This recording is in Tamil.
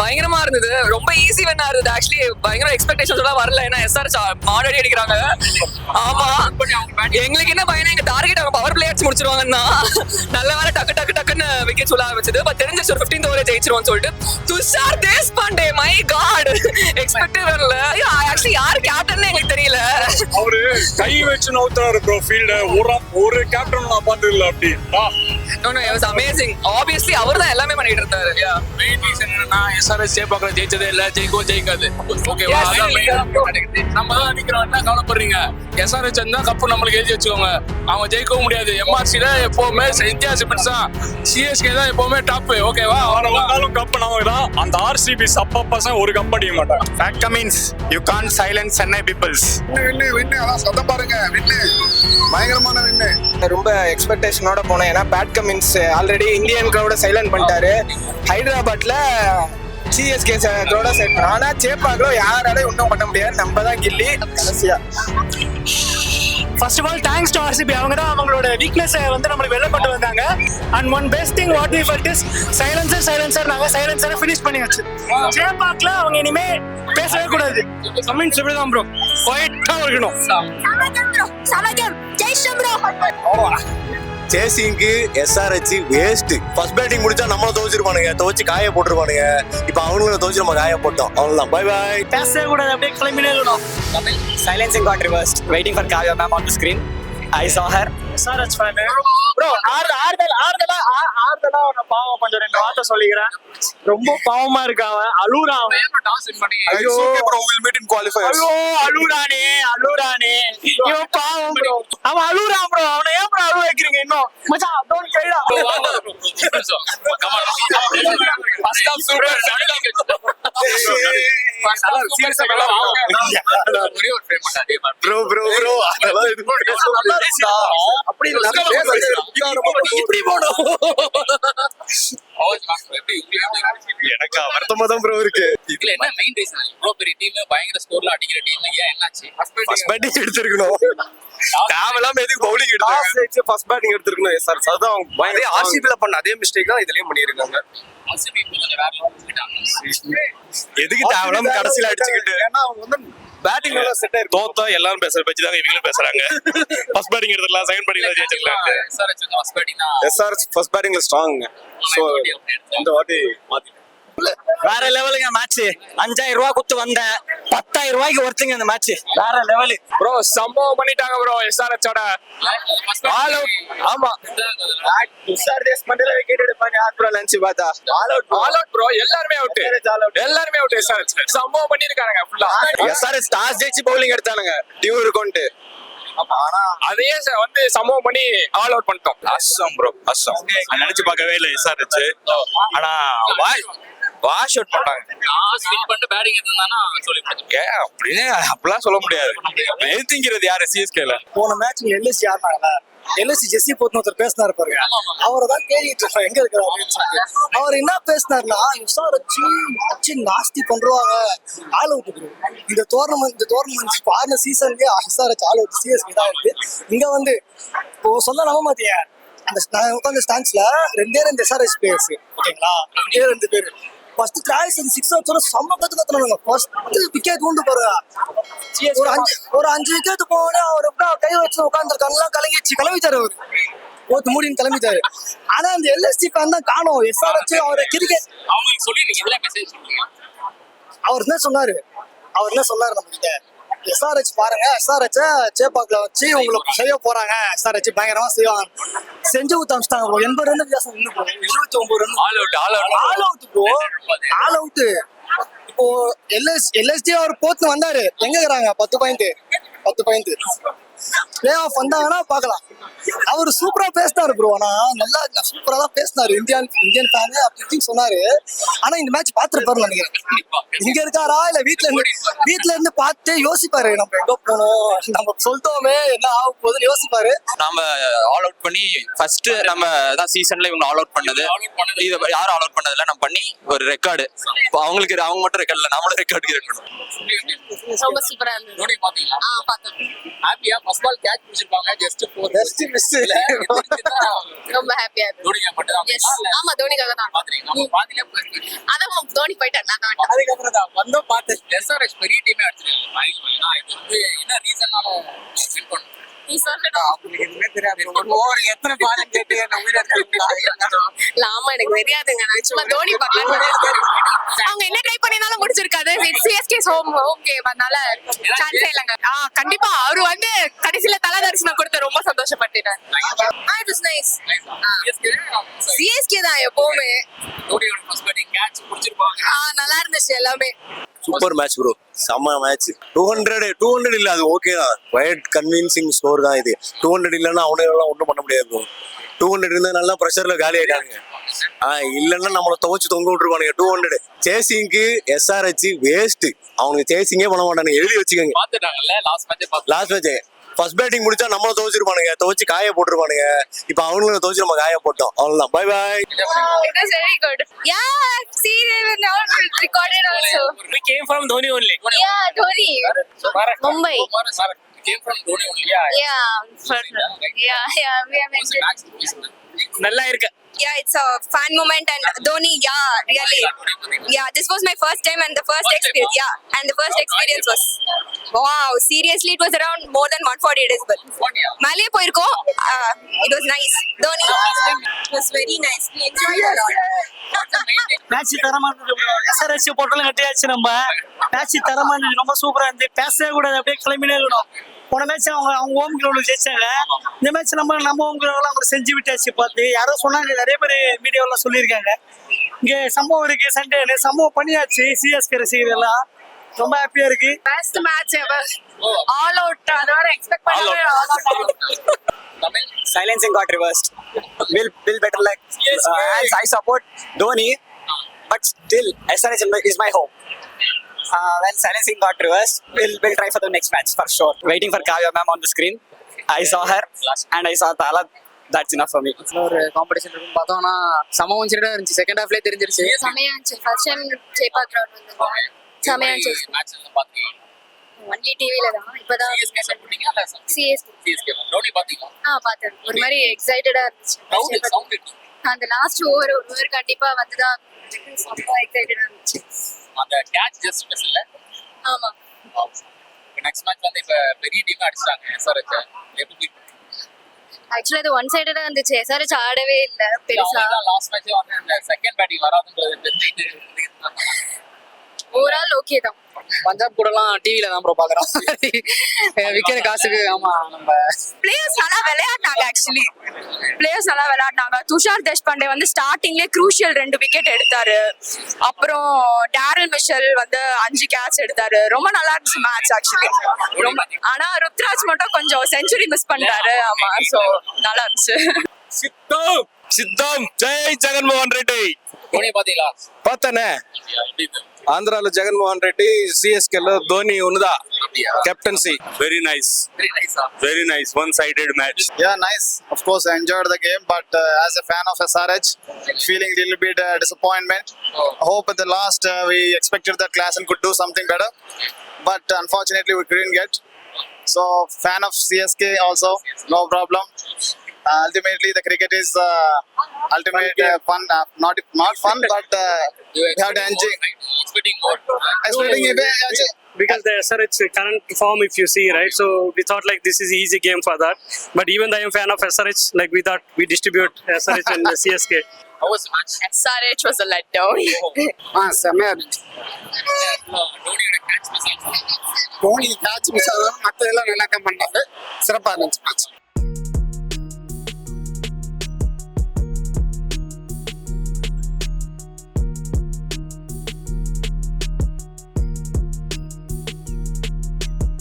பயங்கரமா இருந்தது. ரொம்ப ஈஸி வேணா இருந்தது. ஆக்சுவலி பயங்கர எக்ஸ்பெக்டேஷன் எல்லாம் வரல. ஏன்னா எஸ்ஆர் மாடடி அடிக்கிறாங்க. ஆமா. எங்களுக்கு என்ன பயனா எங்க டார்கெட் அவங்க பவர் பிளே அடிச்சு முடிச்சிருவாங்கன்னா நல்ல வேலை டக்கு டக்கு டக்குன்னு விக்கெட் சொல்ல ஆரம்பிச்சது. பட் தெரிஞ்ச ஒரு 15th ஓவரே ஜெயிச்சிருவோம் சொல்லிட்டு. Tushar Deshpande my god எக்ஸ்பெக்டே வரல ஆக்சுவலி யார் கேப்டன் எங்களுக்கு தெரியல. அவரு கை வச்சு நவுத்துறாரு ப்ரோ ஃபீல்ட ஒரு ஒரு கேப்டன் நான் பார்த்தது இல்லை அப்படி no no it was amazing obviously அவர் தான் எல்லாமே பண்ணிட்டு இருந்தாரு. Yeah. மெயின் ரீசன் என்னன்னா எஸ்ஆர்எஸ் ஜெயப்பாக்கல ஜெயிச்சதே இல்ல ஜெயிக்கவும் ஜெயிக்காது. ஓகேவா அதான். நம்ம தான் நிக்கிறோம் என்ன கவலைப்படுறீங்க. எஸ்ஆர்எஸ் இருந்தா கப்பு நம்மளுக்கு எழுதி வச்சுக்கோங்க. அவங்க ஜெயிக்கவும் முடியாது. எம்ஆர்சில எப்பவுமே இந்தியா சிமெண்ட்ஸ் தான். சிஎஸ்கே தான் எப்பவுமே டாப் ஓகேவா வந்தாலும் கப் நமக்கு தான். அந்த ஆர்சிபி சப்ப பசங்க ஒரு கப் அடிக்க மாட்டாங்க. That means you can't silence Chennai peoples. Win win அதான் சத்தம் பாருங்க வின்னு. பயங்கரமான வின்னு. ரொம்ப எக்ஸ்பெக்டேஷனோட போனேன். ஏன்னா பேட் கமின்ஸ் ஆல்ரெடி இந்தியன் க்ரௌட சைலண்ட் பண்ணிட்டாரு. ஹைதராபாத்ல சிஎஸ்கே க்ரௌட சைட் ஆனா சேப்பாக்ல யாராலையும் ஒன்றும் பண்ண முடியாது. நம்ம தான் கில்லி கடைசியா. First of all thanks to RCB அவங்க தான் அவங்களோட வீக்னஸ் வந்து நம்மளுக்கு வெளில கொண்டு வந்தாங்க. And one best thing what we felt is silencer silencer நாங்க சைலன்சரை ஃபினிஷ் பண்ணியாச்சு சேப்பாக்ல அவங்க இனிமே பேசவே கூடாது. கமெண்ட்ஸ் இப்படி தான் ப்ரோ குவைட்டா இருக்கணும். சேசிங்க்கு எஸ்ஆர்ஹெச் வேஸ்ட் ஃபர்ஸ்ட் பேட்டிங் முடிச்சா நம்மள துவச்சிருப்பானுங்க துவச்சு காய போட்டுருப்பானுங்க இப்போ அவங்களும் துவச்சு நம்ம காய போட்டோம். அவ்வளவுதான். பை பை பேசவே கூடாது. அப்படியே கிளம்பினே இருக்கணும். Silencing got reversed waiting for Kavya ma'am on the screen I her. SRH fan bro ஆறு ஆறுதல் ஆறுதலா ஆ- ஆறுதலா அவனை பாவம் கொஞ்சம் ரெண்டு வார்த்தை சொல்லிக்கிறேன். ரொம்ப பாவமா இருக்கான் அவன். அழுகுறான் அவன். பண்ணி ஐயோ. Bro will meet in qualifiers ஐயோ அழுகுறானே அழுகுறானே இவன் பாவம் ப்ரோ அவன் அழுகுறான் ப்ரோ அவனை ஏன் ப்ரோ அழுவ வைக்கிறீங்க இன்னும்? மச்சான் டோன்ட் கேடா ஃபர்ஸ்ட் ஆஃப் சூப்பர் மாதிரி. ப்ரோ ப்ரோ ப்ரோ அதெல்லாம் இது அப்படி இல்ல, இப்படி எனக்கு வருத்தமா தான் ப்ரோ இருக்கு. இதுல என்ன மெயின் ரீசன் இவ்வளவு பெரிய டீம் பயங்கர ஸ்கோர்ல அடிக்கிற டீம் ஏன் என்னாச்சு? ஃபர்ஸ்ட் பேட்டிங் எடுத்திருக்கணும். தேவையில்லாம எதுக்கு பவுலிங் எடுத்தாங்க. First batting எடுத்துருக்கணும். சார் அதுதான் அதே ஆர்சிபில பண்ண அதே மிஸ்டேக் தான் இதுலயும் பண்ணிருக்காங்க. எதுக்கு தேவையில்லாம கடைசியில அடிச்சுக்கிட்டு? ஏன்னா அவங்க வந்து பேட்டிங் நல்லா செட் ஆயிருக்கு தோத்தா எல்லாரும் பேசுற பத்தி தான் இவங்களும் பேசுறாங்க. ஃபர்ஸ்ட் பேட்டிங் எடுத்துக்கலாம் செகண்ட் பேட்டிங் தான் ஜெயிச்சிருக்கலாம் SRH வந்து first batting தான். எஸ்ஆர் ஃபர்ஸ்ட் பேட்டிங்ல ஸ்ட்ராங் சோ. இந்த வாட்டி மாத்தி வேற லெவலுங்க மேட்ச் அஞ்சாயிரம் ரூபாய் குத்து வந்தேன் பத்தாயிரம் ரூபாய்க்கு ஒருத்துங்க இந்த மேட்ச் வேற லெவலு ப்ரோ சம்பவம் பண்ணிட்டாங்க ப்ரோ First ஆல் அவுட் ஆமா. தேஸ் மண்டல விக்கெட் எடுப்பாங்க. யார் ப்ரோ லஞ்ச் பார்த்தா all out all out bro எல்லாருமே அவுட் எல்லாருமே அவுட் எஸ்ஆர்ஹெச் சம்பவம் பண்ணிருக்காங்க ஃபுல்லா எஸ்ஆர்எஸ் டாஸ் ஜெயிச்சு பவுலிங் எடுத்தானுங்க. டியூ இருக்கும்ட்டு அதையே வந்து சம்பவம் பண்ணி ஆல் அவுட் பண்ணிட்டோம். அஸ்ஸம் ப்ரோ அஸ்ஸம் நினைச்சு பார்க்கவே இல்லை எஸ்ஆர்ஹெச் ஆனா வாஷ் அவுட் பண்ணாங்க. last win பண்ணிட்டு batting எடுத்திருந்தானா சொல்லி. ஏன் அப்படின்னு அப்படிலாம் சொல்ல முடியாது. எழுத்திங்கிறது யாரு? சிஎஸ்கேல போன மேட்ச் எல்எஸ்சி ஆடினாங்கல்ல? எல்எஸ்சி ஜெஸ்ஸி போட்டு ஒருத்தர் பேசினாரு பாருங்க. அவரை தான் தேடிட்டு இருக்கோம் எங்க இருக்கிறாரு அப்படின்னு சொல்லிட்டு. அவர் என்ன பேசினாருன்னா யுசார் வச்சு வச்சு நாஸ்தி பண்றாங்க ஆள் அவுட் இந்த டோர்னமெண்ட் இந்த டோர்னமெண்ட் இப்போ ஆடின சீசன்லயே யுசார் வச்சு ஆள் அவுட் சிஎஸ்கே தான் இருக்கு. இங்க வந்து இப்போ சொல்ல நம்ப மாட்டீங்க அந்த உட்காந்த ஸ்டாண்ட்ஸ்ல ரெண்டே ரெண்டு எஸ்ஆர்எஸ் பிளேயர்ஸ் ஓகேங்களா? ரெண்டே ரெண்டு பேர். ஃபர்ஸ்ட் டிராவல்ஸ் அந்த சிக்ஸ் வச்சோட செம்ம கத்து கத்துனாங்க ஃபர்ஸ்ட் விக்கெட் உண்டு பாருங்க ஒரு அஞ்சு ஒரு அஞ்சு விக்கெட் போனே அவர் எப்படா கை வச்சு உட்காந்துருக்காங்க கலங்கிச்சு கிளம்பிட்டாரு அவர். போட்டு மூடின்னு கிளம்பிட்டாரு. ஆனா அந்த எல்எஸ்டி ஃபேன் தான் காணும். எஸ்ஆர் வச்சு அவரை கிரிக்கெட் அவங்களுக்கு சொல்லி அவர் என்ன சொன்னாரு? அவர் என்ன சொன்னாரு நம்ம கிட்ட? எஸ்ஆர்ஹெச் பாருங்க. எஸ்ஆர்ஹெச் சேப்பாக்குல வச்சு உங்களுக்கு செய்ய போறாங்க. எஸ்ஆர்ஹெச் பயங்கரமா செய்வாங்க. செஞ்சு ஊத்தாமிச்சிட்டாங்க ப்ரோ எண்பது ரன் வித்தியாசம் நின்னு ப்ரோ எழுபத்தி ஒன்பது run all out all out all out bro all out இப்போ எல்எஸ் எல்எஸ்டி அவர் போத்து வந்தாரு. எங்க இருக்கிறாங்க? பத்து பாயிண்ட் பத்து பாயிண்ட் பிளே ஆஃப் வந்தாங்கன்னா பார்க்கலாம். அவர் சூப்பரா பேசினாரு ப்ரோ ஆனா நல்லா சூப்பரா தான் பேசினாரு. இந்தியன் இந்தியன் ஃபேனு அப்படி இப்படின்னு சொன்னாரு. ஆனா இந்த மேட்ச் பாத்துருப்பாருன்னு நினைக்கிறேன். இங்க இருக்காரா? இல்ல வீட்ல இருந்து வீட்ல இருந்து பார்த்து யோசிப்பாரு. நம்ம எங்க போனோம்? நம்ம சொல்லிட்டோமே என்ன ஆக போகுதுன்னு யோசிப்பாரு. நாம ஆல் அவுட் பண்ணி ஃபர்ஸ்ட் நம்ம தான் சீசன்ல இவங்க ஆல் அவுட் பண்ணது. இது யாரும் ஆல் அவுட் பண்ணதில்ல. நம்ம பண்ணி ஒரு ரெக்கார்டு அவங்களுக்கு அவங்க மட்டும் ரெக்கார்ட் இல்ல. நம்மளும் ரெக்கார்டு இருக்கணும் ரொம்ப சூப்பரா இருந்தது. ஃபர்ஸ்ட் பால் கேட்ச் பிடிச்சிருப்பாங்க ஜஸ்ட் ஃபோர் Just miss. ரொம்ப ஹாப்பியா இருக்கு தோனியா மட்டும் தான் ஆமா தோனிக்காக தான். பாத்துறீங்க நம்ம பாதியிலே போயிருக்கு அதான் தோனி போயிட்டார். நான் தான் அதுக்கப்புறம் தான் வந்தோம் பார்த்து எஸ்ஆர்எஸ் பெரிய டீமே அடிச்சிருக்காங்க ஃபைனல் இது வந்து என்ன ரீசன்னாலும் வின் பண்ணும் இல்ல எனக்கு தெரியாதுங்க. நான் சும்மா தோனி பார்க்கலாம் சிஎஸ்கே ஹோம் ஓகே அதனால சான்ஸே இல்லைங்க. ஆ கண்டிப்பா அவரு வந்து கடைசியில தல தரிசனம் கொடுத்து ரொம்ப சந்தோஷப்பட்டுட்டார். இட் வாஸ் நைஸ் சிஎஸ்கே தான் எப்பவுமே. ஆ நல்லா இருந்துச்சு எல்லாமே. சூப்பர் மேட்ச் ப்ரோ செம்ம match two hundred two hundred இல்ல அது ஓகே தான். குவைட் கன்வின்சிங் ஸ்கோர் தான் இது. டூ ஹண்ட்ரட் இல்லைன்னா அவனுங்கெல்லாம் ஒன்றும் பண்ண முடியாது ப்ரோ டூ ஹண்ட்ரட் இருந்தா நல்லா ப்ரெஷர்ல காலி ஆயிட்டாங்க இல்லைன்னா நம்மளை துவச்சு தொங்க விட்டுருவானுங்க. டூ ஹண்ட்ரட் சேசிங்க்கு எஸ்ஆர்ஹெச் வேஸ்ட் அவனுக்கு சேசிங்கே பண்ண மாட்டானுங்க. எழுதி வச்சுக்கோங்க. பாத்துட்டாங்கல்ல லாஸ்ட் மேட்சே லாஸ்ட் மேட்ச் ஃபர்ஸ்ட் பேட்டிங் முடிச்சா நம்மள துவச்சிருப்பானுங்க. துவச்சு காய போட்டுருப்பானுங்க. இப்போ அவனுங்களை துவச்சு நம்ம காய போட்டோம். அவ்வளவுதான். Bye bye very good. Yeah, see, they were not recorded also. We came from Dhoni only. Yeah, Dhoni. Mumbai. Game from Dhoni ஒன்லியா Yeah, for, yeah, we. நல்லா இருக்கு Yeah, it's a fun moment and Dhoni, yeah, really. Yeah, this was my first time and the first experience. Yeah, and the first experience was wow. Seriously, it was around more than 140 days, but மேலே போயிருக்கோம் uh, it was nice. Dhoni it was very nice. We enjoyed a lot. Match தரமா இருந்தது எஸ்ஆர்எஸ் போட்டாலும் கட்டியாச்சு நம்ம மேட்ச் தரமா ரொம்ப சூப்பரா இருந்து பேசவே கூடாது அப்படியே கிளம்பினே இருக்கணும் போன மேட்ச் அவங்க அவங்க ஹோம் கிரவுண்ட் ஜெயிச்சாங்க. இந்த மேட்ச் நம்ம நம்ம ஹோம் கிரவுண்ட்ல அவங்க செஞ்சு விட்டாச்சு பார்த்து. யாரோ சொன்னாங்க நிறைய பேர் மீடியாவில் சொல்லியிருக்காங்க. இங்க சம்பவம் இருக்கு சண்டே சம்பவம் பண்ணியாச்சு சிஎஸ்கே ரசிகர்கள் எல்லாம். ரொம்ப ஹாப்பியா இருக்கு. Best match ever. All out. அதோட எக்ஸ்பெக்ட் பண்ணவே all out. தமிழ். Silencing got reversed. Will will better like uh, as I support Dhoni, but still SRH is my- is my home. Uh, when silencing got reversed, we'll we'll try for the next match for sure. Waiting for Kavya ma'am on the screen. I saw her and I saw Tala. That's enough for me. ஒரு காம்படிஷன் இருக்கும் பார்த்தோம்னா சமம் சரியா இருந்துச்சு. செகண்ட் ஹாஃப்லேயே தெரிஞ்சிருச்சு. செமையா இருந்துச்சு. ஃபர்ஸ்ட் டைம் ஜெய்பா கிரவுண்ட் வந்து செமையா இருந்துச்சு. மேட்ச் பாத்தீங்க ஒன்லி டிவில தான். இப்பதான் சிஎஸ்கே சப்போர்ட்டிங்கா இல்ல சிஎஸ் சிஎஸ்கே தோனி பாத்தீங்களா ஆ பார்த்தேன். ஒரு மாதிரி எக்ஸைட்டடா சவுண்ட் இருந்துச்சு சவுண்ட் அந்த லாஸ்ட் ஓவர் ஒரு ஓவர் கண்டிப்பா வந்துதான். ரொம்ப எக்ஸைட்டடா இருந்துச்சு. அந்த கேட்ச் ஜஸ்ட் மிஸ் இல்ல? ஆமா. நெக்ஸ்ட் மேட்ச் வந்து இப்ப பெரிய டீம் அடிச்சாங்க எஸ்ஆர்எச் எப்படி ஆக்சுவலா இது ஒன் சைடடா இருந்துச்சு. எஸ்ஆர்ஹெச் ஆடவே இல்ல பெருசா. லாஸ்ட் மேட்ச் வந்து செகண்ட் பேட்டிங் வராதுன்றது தெரிஞ்சுட்டு ஓவரால் ஓகே தான். பஞ்சாப் கூடலாம் டிவில தான் ப்ரோ பாக்குறோம். விக்கிற காசுக்கு ஆமா நம்ம பிளேயர்ஸ் நல்லா விளையாடினாங்க ஆக்சுவலி பிளேயர்ஸ் நல்லா விளையாடினாங்க. துஷார் தேஷ்பாண்டே வந்து ஸ்டார்டிங்லேயே க்ரூஷியல் ரெண்டு விக்கெட் எடுத்தாரு. அப்புறம் டேரல் மிஷல் வந்து அஞ்சு கேட்ச் எடுத்தாரு. ரொம்ப நல்லா இருந்துச்சு மேட்ச் ஆக்சுவலி ரொம்ப ஆனா ருத்ராஜ் மட்டும் கொஞ்சம் செஞ்சுரி மிஸ் பண்ணிட்டாரு ஆமா சோ நல்லா இருந்துச்சு. சித்தம் சித்தம். ஜெய் ஜெகன்மோகன் ரெட்டி. பாத்தீங்களா பார்த்தனே? Andhra lo Jagan Mohan Reddy CS ke lo Dhoni unda captaincy. Very nice. Very nice sir. very nice. One sided match. Yeah nice. Of course I enjoyed the game but uh, as a fan of SRH feeling a little bit uh, disappointment. Oh. Hope at the last uh, we expected that class and could do something better. But unfortunately we couldn't get. So fan of CSK also no problem. Uh, ultimately the cricket is ultimately fun, not not fun but uh, you? Expecting more Expecting a bit, because the SRH current form, if you see, right? So we thought like this is easy game for that. But even though I am fan of SRH, like we thought we distribute SRH and the CSK. how was the match SRH was a letdown ஆ செம்மையா இருந்துச்சு தோனியோட கேட்ச் மிஸ் ஆயிடுச்சு தோனி கேட்ச் மிஸ் ஆகும் மற்றதெல்லாம் நல்லா பண்ணாங்க சிறப்பா இருந்துச்சு மேட்ச்